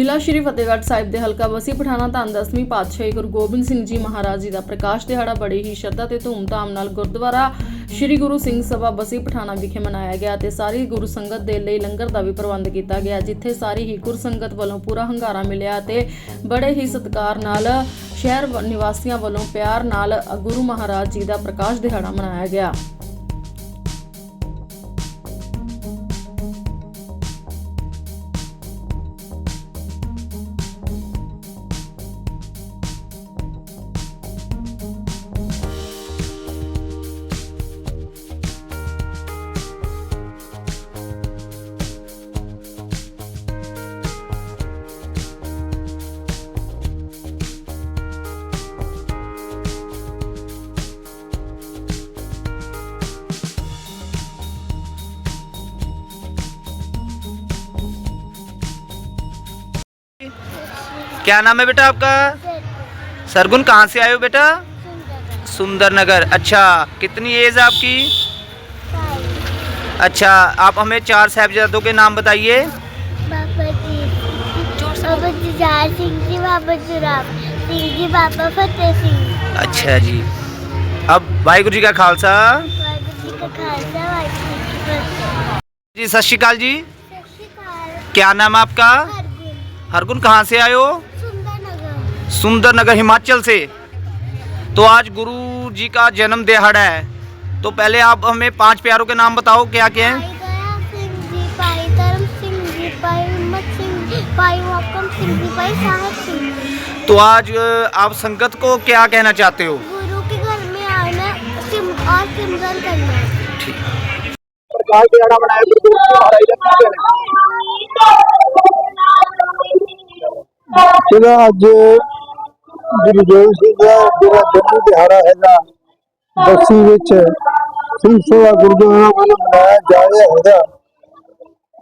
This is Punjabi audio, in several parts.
ਜ਼ਿਲ੍ਹਾ ਸ਼੍ਰੀ ਫਤਿਹਗੜ੍ਹ ਸਾਹਿਬ ਦੇ ਹਲਕਾ ਬਸੀ ਪਠਾਣਾ ਧੰਨ ਦਸਵੀਂ ਪਾਤਸ਼ਾਹੀ ਗੁਰੂ ਗੋਬਿੰਦ ਸਿੰਘ ਜੀ ਮਹਾਰਾਜ ਜੀ ਦਾ ਪ੍ਰਕਾਸ਼ ਦਿਹਾੜਾ ਬੜੀ ਹੀ ਸ਼ਰਧਾ ਤੇ ਧੂਮਧਾਮ ਨਾਲ ਗੁਰਦੁਆਰਾ ਸ਼੍ਰੀ ਗੁਰੂ ਸਿੰਘ ਸਭਾ ਬਸੀ ਪਠਾਣਾ ਵਿਖੇ ਮਨਾਇਆ ਗਿਆ ਤੇ ਸਾਰੀ ਗੁਰੂ ਸੰਗਤ ਦੇ ਲਈ ਲੰਗਰ ਦਾ ਵੀ ਪ੍ਰਬੰਧ ਕੀਤਾ ਗਿਆ, ਜਿੱਥੇ ਸਾਰੀ ਹੀ ਗੁਰ ਸੰਗਤ ਵੱਲੋਂ ਪੂਰਾ ਹੰਗਾਰਾ ਮਿਲਿਆ ਤੇ ਬੜੇ ਹੀ ਸਤਿਕਾਰ ਨਾਲ ਸ਼ਹਿਰ ਨਿਵਾਸੀਆਂ ਵੱਲੋਂ ਪਿਆਰ ਨਾਲ ਗੁਰੂ ਮਹਾਰਾਜ ਜੀ ਦਾ ਪ੍ਰਕਾਸ਼ ਦਿਹਾੜਾ ਮਨਾਇਆ ਗਿਆ। क्या नाम है बेटा आपका? सरगुन कहाँ से आए हो बेटा? सुंदर नगर अच्छा कितनी एज है आपकी? अच्छा आप हमें चार साहबजादों के नाम बताइए। बाबा जी बाबा जुझार सिंह जी बाबा जुराम सिंह जी बाबा फतेह सिंह अच्छा जी। अब वाहिगुरु जी का खालसा। जी सत श्रीकाल जी। क्या नाम आपका? हरगुन। हरगुन कहाँ से आए हो? सुंदर नगर हिमाचल से। तो आज गुरु जी का जन्म दिहाड़ा है। तो पहले आप हमें पाँच प्यारों के नाम बताओ क्या क्या है? तो आज आप संगत को क्या कहना चाहते हो? गुरु के घर में आना और सिमरन करना। ठीक। ਗੁਰੂ ਗੋਬਿੰਦ ਸਿੰਘ ਦਾ ਜਿਹੜਾ ਜਨਮ ਦਿਹਾੜਾ ਹੈਗਾ ਬਸੀ ਵਿੱਚ ਸਿੰਘ ਗੁਰਦੁਆਰਾ ਵੱਲੋਂ ਮਨਾਇਆ ਜਾ ਰਿਹਾ ਹੈਗਾ।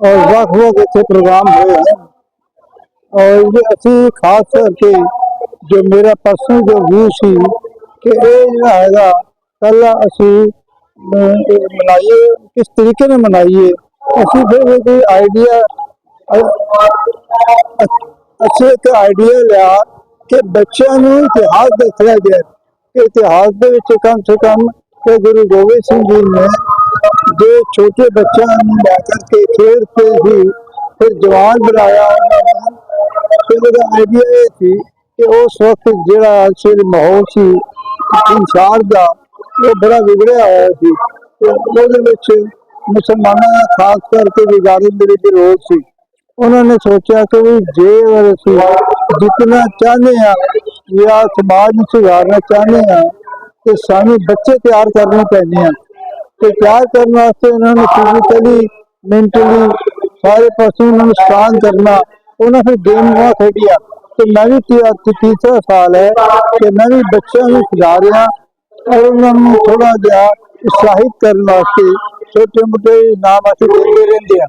ਔਰ ਵੱਖ ਵੱਖ ਇੱਥੇ ਪ੍ਰੋਗਰਾਮ ਹੋਏ ਹਨ। ਔਰ ਅਸੀਂ ਖਾਸ ਕਰਕੇ ਜੋ ਮੇਰਾ ਪਰਸਨਲ ਜੋ ਵੀ ਸੀ ਕਿ ਇਹ ਜਿਹੜਾ ਹੈਗਾ ਕੱਲ ਅਸੀਂ ਮਨਾਈਏ, ਕਿਸ ਤਰੀਕੇ ਨਾਲ ਮਨਾਈਏ, ਅਸੀਂ ਫਿਰ ਕੋਈ ਆਈਡੀਆ ਅਸੀਂ ਇੱਕ ਆਈਡੀਆ ਲਿਆ ਕਿ ਬੱਚਿਆਂ ਨੂੰ ਇਤਿਹਾਸ ਦੱਸਿਆ ਗਿਆ ਕਿ ਇਤਿਹਾਸ ਦੇ ਵਿੱਚ ਕਮ ਸੇ ਕਮ ਕਿ ਗੁਰੂ ਗੋਬਿੰਦ ਸਿੰਘ ਜੀ ਨੇ ਜੋ ਛੋਟੇ ਬੱਚਿਆਂ ਨੂੰ ਲੈ ਕਰਕੇ ਖੇਡ ਕੇ ਹੀ ਫਿਰ ਜਵਾਨ ਬਣਾਇਆ ਫਿਰ ਉਹਦਾ ਆਈਡੀਆ ਇਹ ਸੀ ਕਿ ਉਸ ਵਕਤ ਜਿਹੜਾ ਅਸਲ ਮਾਹੌਲ ਸੀ ਸੰਸਾਰ ਦਾ, ਉਹ ਬੜਾ ਵਿਗੜਿਆ ਹੋਇਆ ਸੀ ਤੇ ਉਹਦੇ ਵਿੱਚ ਮੁਸਲਮਾਨਾਂ ਦਾ ਖਾਸ ਕਰਕੇ ਵਿਗਾੜਨ ਦੇ ਵਿੱਚ ਰੋਲ ਸੀ। ਉਹਨਾਂ ਨੇ ਸੋਚਿਆ ਕਿ ਜੇ ਅਸੀਂ ਜਿੱਤਣਾ ਚਾਹੁੰਦੇ ਆ ਜਾਂ ਸਮਾਜ ਨੂੰ ਸੁਧਾਰਨਾ ਚਾਹੁੰਦੇ ਆ ਤੇ ਸਾਨੂੰ ਬੱਚੇ ਤਿਆਰ ਕਰਨੇ ਪੈਂਦੇ ਆ ਤੇ ਤਿਆਰ ਕਰਨ ਵਾਸਤੇ ਉਹਨਾਂ ਨੂੰ ਫਿਜ਼ੀਕਲੀ ਮੈਂਟਲੀ ਸਾਰੇ ਪਾਸੋਂ ਉਹਨਾਂ ਨੂੰ ਸਟਰੋਂਗ ਕਰਨਾ, ਉਹਨਾਂ ਫਿਰ ਗੇਮ ਨਾ ਖੇਡਿਆ ਤੇ ਮੈਂ ਵੀ ਤੀਸਰਾ ਸਾਲ ਹੈ ਕਿ ਮੈਂ ਵੀ ਬੱਚਿਆਂ ਨੂੰ ਸੁਧਾਰਿਆ ਔਰ ਉਹਨਾਂ ਨੂੰ ਥੋੜਾ ਜਿਹਾ ਉਤਸ਼ਾਹਿਤ ਕਰਨ ਵਾਸਤੇ ਛੋਟੇ ਮੋਟੇ ਇਨਾਮ ਅਸੀਂ ਦਿੰਦੇ ਰਹਿੰਦੇ ਆ।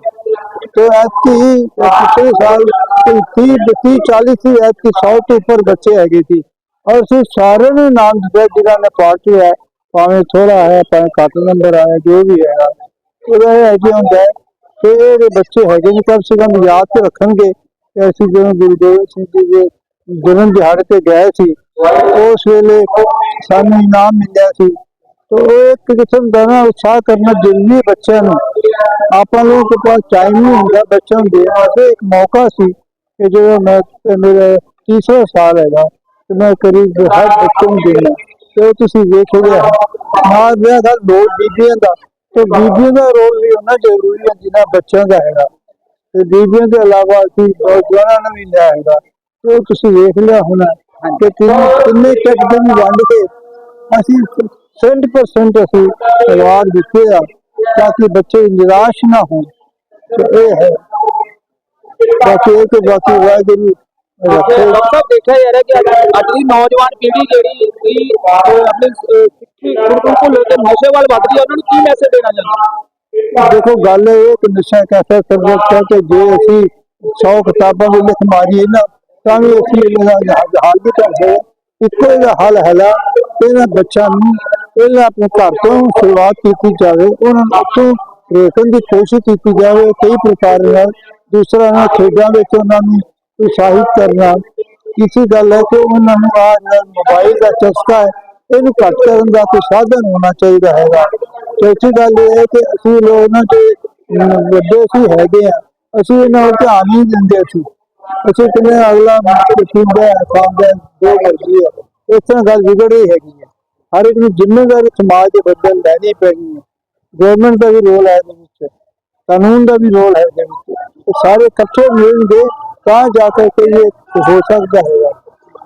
ਤੇ ਐਤਕੀ ਪਿਛਲੇ ਸਾਲ 30 30 40 ਸੀ ਐਤਕੀ 100 ਤੋਂ ਉੱਪਰ ਬੱਚੇ ਹੈਗੇ ਸੀ ਔਰ ਅਸੀਂ ਸਾਰਿਆਂ ਨੂੰ ਇਨਾਮ ਦਿੱਤਾ ਜਿਹਨਾਂ ਨੇ ਪਾਰਟੀ ਹੈ ਭਾਵੇਂ ਥੋੜਾ ਹੈ ਭਾਵੇਂ ਘੱਟ ਨੰਬਰ ਆਇਆ ਜੋ ਵੀ ਹੈ ਉਹਦਾ ਇਹ ਆਈਡੀਆ ਹੁੰਦਾ ਹੈ ਕਿ ਇਹ ਜਿਹੜੇ ਬੱਚੇ ਹੈਗੇ ਨੇ ਕਮ ਸੇ ਕਮ ਯਾਦ ਤੇ ਰੱਖਣਗੇ ਕਿ ਅਸੀਂ ਜਦੋਂ ਗੁਰੂ ਗੋਬਿੰਦ ਸਿੰਘ ਜੀ ਦੇ ਜਨਮ ਦਿਹਾੜੇ ਤੇ ਗਏ ਸੀ ਉਸ ਵੇਲੇ ਸਾਨੂੰ ਇਨਾਮ ਮਿਲਿਆ ਸੀ तो एक किस्म का ना उत्साह करना जरूरी है ਬੱਚਿਆਂ ਨੂੰ ਆਪਾਂ ਲੋਗों के पास टाइम नहीं होता बच्चों ਨੂੰ ਦੇਣ ਇੱਕ ਮੌਕਾ ਸੀ ਕਿ ਜਦੋਂ ਮੈਂ ਤੇ ਮੇਰਾ ਸਾਲ ਹੈਗਾ, ਤੇ ਮੈਂ ਕਰੀਬ ਹਰ ਬੱਚੇ ਨੂੰ ਦੇਣਾ ਤੇ ਤੁਸੀਂ ਵੇਖ ਲਿਆ ਮਾਰ ਰਿਹਾ ਦਾ ਲੋੜ ਬੀਬੀਆਂ ਦਾ। ਤੇ ਬੀਬੀਆਂ ਦਾ ਰੋਲ ਵੀ ਉਹਨਾਂ ਜ਼ਰੂਰੀ ਹੈ ਜਿਨ੍ਹਾਂ ਬੱਚਿਆਂ ਦਾ ਹੈਗਾ। ਤੇ ਬੀਬੀਆਂ ਦੇ ਇਲਾਵਾ ਅਸੀਂ ਨੌਜਵਾਨਾਂ ਨੂੰ ਵੀ ਲਿਆ ਹੈਗਾ। ਤੇ ਉਹ ਤੁਸੀਂ ਵੇਖ ਲਿਆ ਹੋਣਾ ਕਿ ਕਿੰਨੇ ਕਿੰਨੇ ਚੱਕ ਵੰਡ ਕੇ ਅਸੀਂ 70% ਅਸੀਂ ਸਵਾਰ ਦਿੱਤੇ ਆ। ਕਿ ਬੱਚੇ ਨਿਰਾਸ਼ ਨਾ ਹੋਣ। ਤੇ ਇਹ ਹੈ। ਬਾਕੀ ਇਹ ਕਿ ਬਾਕੀ ਵਾਹਿਗੁਰੂ ਦੇਖਿਆ ਜਾ ਰਿਹਾ ਕਿ ਦੀ ਨੌਜਵਾਨ ਪੀੜ੍ਹੀ ਜਿਹੜੀ ਅਹ, ਆਪਣੇ ਸਿੱਖੀ ਗੁਰੂ ਤੋਂ ਲੈ ਕੇ ਨਸ਼ੇ ਵੱਲ ਵੱਧ ਰਹੀ ਹੈ ਉਹਨਾਂ ਨੂੰ ਕੀ ਮੈਸੇਜ ਦੇਣਾ ਚਾਹੁੰਦੇ? ਦੇਖੋ ਗੱਲ ਇਹ ਕਿ ਨਸ਼ਾ ਐਸਾ ਸਬਜੈਕਟ ਹੈ ਕਿ ਜੇ ਅਸੀਂ 100 ਕਿਤਾਬਾਂ ਵੀ ਲਿਖ ਮਾਰੀਏ ਨਾ ਤਾਂ ਵੀ ਅਸੀਂ ਇਹਦਾ ਹੱਲ ਹੱਲ ਵੀ ਕਰ ਸਕਦੇ ਹਾਂ। ਇੱਕੋ ਇਹਦਾ ਹੱਲ ਹੈਗਾ ਇਹਨਾਂ ਬੱਚਿਆਂ ਨੂੰ ਪਹਿਲਾਂ ਆਪਣੇ ਘਰ ਤੋਂ ਸ਼ੁਰੂਆਤ ਕੀਤੀ ਜਾਵੇ, ਉਹਨਾਂ ਨੂੰ ਉੱਥੋਂ ਰੋਕਣ ਦੀ ਕੋਸ਼ਿਸ਼ ਕੀਤੀ ਜਾਵੇ, ਕਈ ਪ੍ਰਕਾਰ ਨਾਲ, ਦੂਸਰਾ ਨਾ ਖੇਡਾਂ ਵਿੱਚ ਉਹਨਾਂ ਨੂੰ ਉਤਸ਼ਾਹਿਤ ਕਰਨਾ। ਕਿਸੇ ਗੱਲ ਹੈ ਕਿ ਉਹਨਾਂ ਨੂੰ ਆ ਮੋਬਾਈਲ ਦਾ ਚਸਕਾ ਹੈ, ਇਹਨੂੰ ਘੱਟ ਕਰਨ ਦਾ ਕੋਈ ਸਾਧਨ ਹੋਣਾ ਚਾਹੀਦਾ ਹੈਗਾ। ਚੌਥੀ ਗੱਲ ਇਹ ਹੈ ਕਿ ਅਸੀਂ ਲੋਕ ਨਾ ਵੱਡੇ ਸੀ ਹੈਗੇ ਆ ਅਸੀਂ ਇਹਨਾਂ ਨੂੰ ਧਿਆਨ ਨਹੀਂ ਦਿੰਦੇ ਸੀ ਅਸੀਂ ਕਿਵੇਂ ਅਗਲਾ ਮਾਰ ਪੀਂਦਾ ਖਾਂਦਾ ਜੋ ਮਰਜ਼ੀ ਹੈ। ਇਸ ਤਰ੍ਹਾਂ ਗੱਲ ਵਿਗੜ ਰਹੀ ਹੈਗੀ ਹੈ। ਹਰ ਇੱਕ ਨੂੰ ਜ਼ਿੰਮੇਵਾਰੀ ਸਮਾਜ ਦੇ ਬਦਲ ਲੈਣੀ ਪੈਣੀ ਹੈ ਗਵਰਨਮੈਂਟ ਦਾ ਵੀ ਰੋਲ ਹੈ ਇਹਦੇ ਵਿੱਚ, ਕਾਨੂੰਨ ਦਾ ਵੀ ਰੋਲ ਹੈ ਇਹਦੇ ਵਿੱਚ, ਇਹ ਸਾਰੇ ਇਕੱਠੇ ਮਿਲਣਗੇ ਤਾਂ ਜਾ ਕੇ ਕੋਈ ਹੋ ਸਕਦਾ ਹੈਗਾ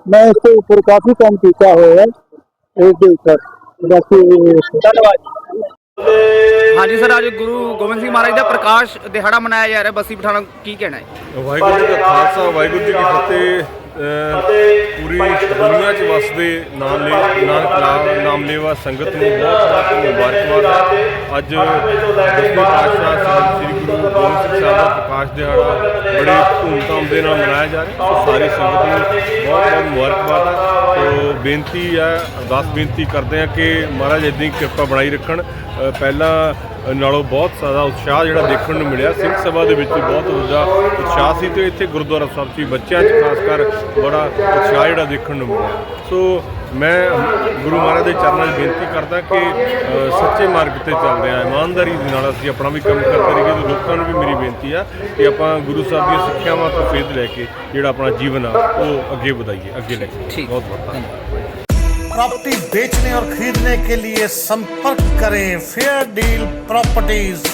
ਮੈਂ ਇਸ ਦੇ ਉੱਪਰ ਕਾਫੀ ਕੰਮ ਕੀਤਾ ਹੋਇਆ ਹੈ, ਇਸ ਦੇ ਉੱਪਰ। ਬਾਕੀ ਧੰਨਵਾਦ ਹਾਂਜੀ ਸਰ, ਅੱਜ ਗੁਰੂ ਗੋਬਿੰਦ ਸਿੰਘ ਮਹਾਰਾਜ ਦਾ ਪ੍ਰਕਾਸ਼ ਦਿਹਾੜਾ ਮਨਾਇਆ ਜਾ ਰਿਹਾ। ਬੱਸੀ ਪਠਾਣਾ ਕੀ ਕਹਿਣਾ ਹੈ? ਵਾਹਿਗੁਰੂ ਜੀ ਕਾ ਖਾਲਸਾ, ਵਾਹਿਗੁਰੂ ਜੀ ਕੀ ਫਤਿਹ। ਪੂਰੀ ਦੁਨੀਆ 'ਚ ਵਸਦੇ ਨਾਮ ਲੈ, ਨਾਨਕ ਨਾਮ ਨਾਮ ਲੇਵਾ ਸੰਗਤ ਨੂੰ ਬਹੁਤ ਬਹੁਤ ਮੁਬਾਰਕਬਾਦ। ਹੈ ਅੱਜ ਦਸਵੇਂ ਪਾਤਸ਼ਾਹ ਸਾਹਿਬ ਸ੍ਰੀ ਗੁਰੂ ਗੋਬਿੰਦ ਸਿੰਘ ਸਾਹਿਬ ਦਾ ਪ੍ਰਕਾਸ਼ ਦਿਹਾੜਾ ਬੜੇ ਧੂਮਧਾਮ ਦੇ ਨਾਲ ਮਨਾਇਆ ਜਾ ਰਿਹਾ। ਸੋ ਸਾਰੀ ਸੰਗਤ ਨੂੰ ਬਹੁਤ ਬਹੁਤ ਮੁਬਾਰਕਬਾਦ ਹੈ ਬੇਨਤੀ ਆ ਅਰਦਾਸ ਬੇਨਤੀ ਕਰਦੇ ਹਾਂ ਕਿ ਮਹਾਰਾਜ ਇਦਾਂ ਹੀ ਕਿਰਪਾ ਬਣਾਈ ਰੱਖਣ। ਪਹਿਲਾਂ ਨਾਲੋਂ ਬਹੁਤ ਜ਼ਿਆਦਾ ਉਤਸ਼ਾਹ ਜਿਹੜਾ ਦੇਖਣ ਨੂੰ ਮਿਲਿਆ। ਸਿੰਘ ਸਭਾ ਦੇ ਵਿੱਚ ਬਹੁਤ ਜ਼ਿਆਦਾ ਉਤਸ਼ਾਹ ਸੀ ਤੇ ਇੱਥੇ ਗੁਰਦੁਆਰਾ ਸਾਹਿਬ 'ਚ ਵੀ ਬੱਚਿਆਂ 'ਚ ਖਾਸ ਕਰ ਬੜਾ ਉਤਸ਼ਾਹ ਜਿਹੜਾ ਦੇਖਣ ਨੂੰ ਮਿਲਿਆ। ਸੋ ਮੈਂ ਗੁਰੂ ਮਹਾਰਾਜ ਦੇ ਚਰਨਾਂ 'ਚ ਬੇਨਤੀ ਕਰਦਾ ਕਿ ਅ, ਸੱਚੇ ਮਾਰਗ ਤੇ ਚੱਲਦੇ ਆ ਇਮਾਨਦਾਰੀ ਦੇ ਨਾਲ ਅਸੀਂ ਆਪਣਾ ਵੀ ਕੰਮ ਕਰਦੇ ਰਹੀਏ ਤੇ ਲੋਕਾਂ ਨੂੰ ਵੀ ਮੇਰੀ ਬੇਨਤੀ ਆ ਕਿ ਆਪਾਂ ਗੁਰੂ ਸਾਹਿਬ ਦੀਆਂ ਸਿੱਖਿਆਵਾਂ ਤੋਂ ਸੇਧ ਲੈ ਕੇ ਜਿਹੜਾ ਆਪਣਾ ਜੀਵਨ ਆ ਉਹ ਅੱਗੇ ਵਧਾਈਏ ਅੱਗੇ ਲੈ ਕੇ ਠੀਕ। ਬਹੁਤ ਬਹੁਤ ਧੰਨਵਾਦ प्रॉपर्टी बेचने और खरीदने के लिए संपर्क करें फेयर डील प्रॉपर्टीज